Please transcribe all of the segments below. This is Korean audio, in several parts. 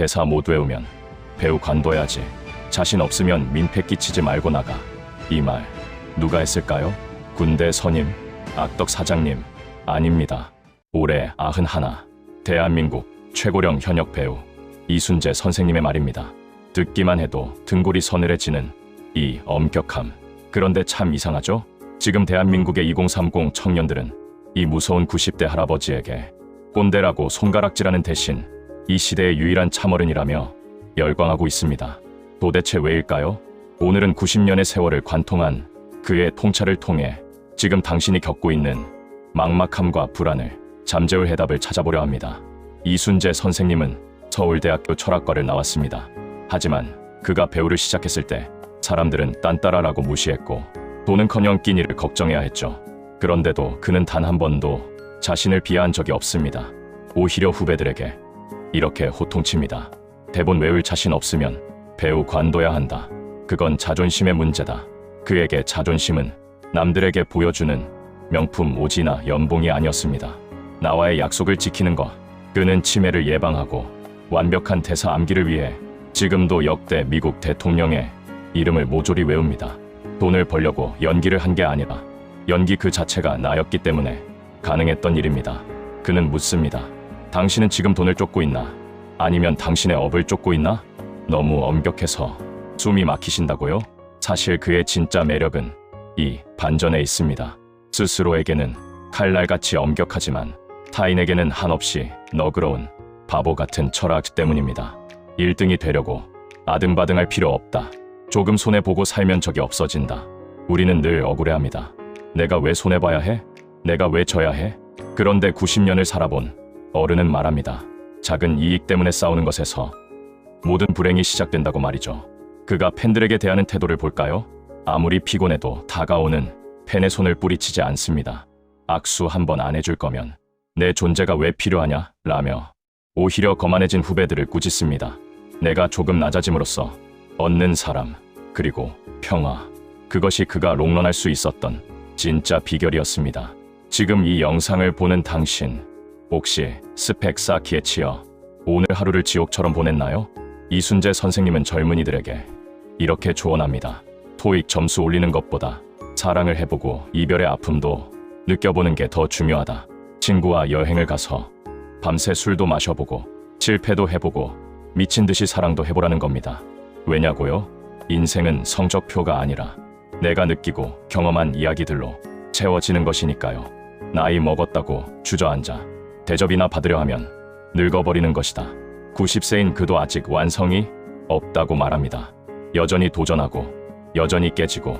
대사 못 외우면 배우 관둬야지. 자신 없으면 민폐 끼치지 말고 나가. 이 말 누가 했을까요? 군대 선임, 악덕 사장님 아닙니다. 올해 아흔 하나 대한민국 최고령 현역 배우 이순재 선생님의 말입니다. 듣기만 해도 등골이 서늘해지는 이 엄격함. 그런데 참 이상하죠? 지금 대한민국의 2030 청년들은 이 무서운 90대 할아버지에게 꼰대라고 손가락질하는 대신 이 시대의 유일한 참어른이라며 열광하고 있습니다. 도대체 왜일까요? 오늘은 90년의 세월을 관통한 그의 통찰을 통해 지금 당신이 겪고 있는 막막함과 불안을 잠재울 해답을 찾아보려 합니다. 이순재 선생님은 서울대학교 철학과를 나왔습니다. 하지만 그가 배우를 시작했을 때 사람들은 딴따라라고 무시했고 돈은커녕 끼니를 걱정해야 했죠. 그런데도 그는 단 한 번도 자신을 비하한 적이 없습니다. 오히려 후배들에게 이렇게 호통칩니다. 대본 외울 자신 없으면 배우 관둬야 한다. 그건 자존심의 문제다. 그에게 자존심은 남들에게 보여주는 명품 오지나 연봉이 아니었습니다. 나와의 약속을 지키는 것. 그는 치매를 예방하고 완벽한 대사 암기를 위해 지금도 역대 미국 대통령의 이름을 모조리 외웁니다. 돈을 벌려고 연기를 한 게 아니라 연기 그 자체가 나였기 때문에 가능했던 일입니다. 그는 묻습니다. 당신은 지금 돈을 쫓고 있나? 아니면 당신의 업을 쫓고 있나? 너무 엄격해서 숨이 막히신다고요? 사실 그의 진짜 매력은 이 반전에 있습니다. 스스로에게는 칼날같이 엄격하지만 타인에게는 한없이 너그러운 바보 같은 철학 때문입니다. 1등이 되려고 아등바등할 필요 없다. 조금 손해보고 살면 적이 없어진다. 우리는 늘 억울해합니다. 내가 왜 손해봐야 해? 내가 왜 져야 해? 그런데 90년을 살아본 어른은 말합니다. 작은 이익 때문에 싸우는 것에서 모든 불행이 시작된다고 말이죠. 그가 팬들에게 대하는 태도를 볼까요? 아무리 피곤해도 다가오는 팬의 손을 뿌리치지 않습니다. 악수 한 번 안 해줄 거면 내 존재가 왜 필요하냐? 라며 오히려 거만해진 후배들을 꾸짖습니다. 내가 조금 낮아짐으로써 얻는 사람, 그리고 평화. 그것이 그가 롱런할 수 있었던 진짜 비결이었습니다. 지금 이 영상을 보는 당신, 혹시 스펙 쌓기에 치여 오늘 하루를 지옥처럼 보냈나요? 이순재 선생님은 젊은이들에게 이렇게 조언합니다. 토익 점수 올리는 것보다 사랑을 해보고 이별의 아픔도 느껴보는 게 더 중요하다. 친구와 여행을 가서 밤새 술도 마셔보고 실패도 해보고 미친 듯이 사랑도 해보라는 겁니다. 왜냐고요? 인생은 성적표가 아니라 내가 느끼고 경험한 이야기들로 채워지는 것이니까요. 나이 먹었다고 주저앉아 대접이나 받으려 하면 늙어버리는 것이다. 90세인 그도 아직 완성이 없다고 말합니다. 여전히 도전하고, 여전히 깨지고,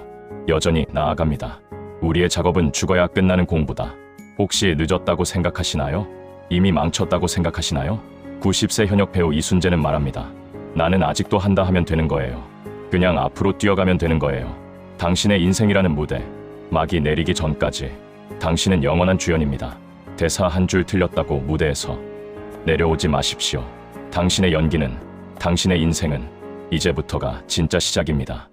여전히 나아갑니다. 우리의 작업은 죽어야 끝나는 공부다. 혹시 늦었다고 생각하시나요? 이미 망쳤다고 생각하시나요? 90세 현역 배우 이순재는 말합니다. 나는 아직도 한다 하면 되는 거예요. 그냥 앞으로 뛰어가면 되는 거예요. 당신의 인생이라는 무대, 막이 내리기 전까지 당신은 영원한 주연입니다. 대사 한 줄 틀렸다고 무대에서 내려오지 마십시오. 당신의 연기는, 당신의 인생은 이제부터가 진짜 시작입니다.